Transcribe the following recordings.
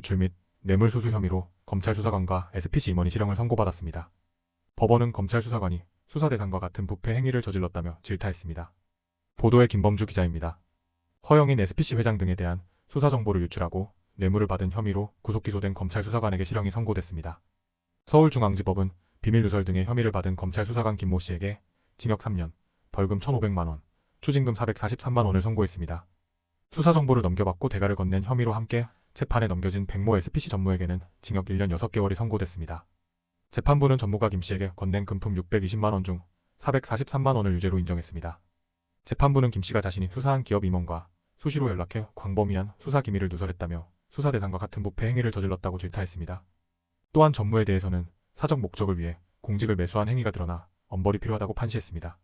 유출 및 뇌물수수 혐의로 검찰 수사관과 SPC 임원이 실형을 선고받았습니다. 법원은 검찰 수사관이 수사 대상과 같은 부패 행위를 저질렀다며 질타했습니다. 보도의 김범주 기자입니다. 허영인 SPC 회장 등에 대한 수사 정보를 유출하고 뇌물을 받은 혐의로 구속 기소된 검찰 수사관에게 실형이 선고됐습니다. 서울중앙지법은 비밀 누설 등의 혐의를 받은 검찰 수사관 김모 씨에게 징역 3년, 벌금 1,500만 원, 추징금 443만 원을 선고했습니다. 수사 정보를 넘겨받고 대가를 건넨 혐의로 함께 재판에 넘겨진 백모 SPC 전무에게는 징역 1년 6개월이 선고됐습니다. 재판부는 전무가 김 씨에게 건넨 금품 620만 원 중 443만 원을 유죄로 인정했습니다. 재판부는 김 씨가 자신이 수사한 기업 임원과 수시로 연락해 광범위한 수사 기밀을 누설했다며 수사 대상과 같은 부패 행위를 저질렀다고 질타했습니다. 또한 전무에 대해서는 사적 목적을 위해 공직을 매수한 행위가 드러나 엄벌이 필요하다고 판시했습니다.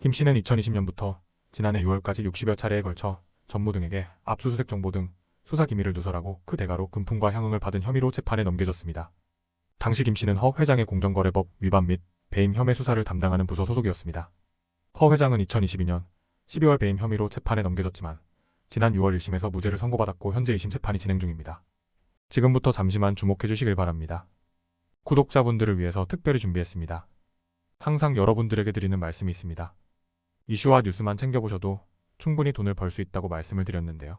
김 씨는 2020년부터 지난해 6월까지 60여 차례에 걸쳐 전무 등에게 압수수색 정보 등 수사 기밀을 누설하고 그 대가로 금품과 향응을 받은 혐의로 재판에 넘겨졌습니다. 당시 김 씨는 허 회장의 공정거래법 위반 및 배임 혐의 수사를 담당하는 부서 소속이었습니다. 허 회장은 2022년 12월 배임 혐의로 재판에 넘겨졌지만 지난 6월 1심에서 무죄를 선고받았고 현재 2심 재판이 진행 중입니다. 지금부터 잠시만 주목해 주시길 바랍니다. 구독자분들을 위해서 특별히 준비했습니다. 항상 여러분들에게 드리는 말씀이 있습니다. 이슈와 뉴스만 챙겨보셔도 충분히 돈을 벌 수 있다고 말씀을 드렸는데요.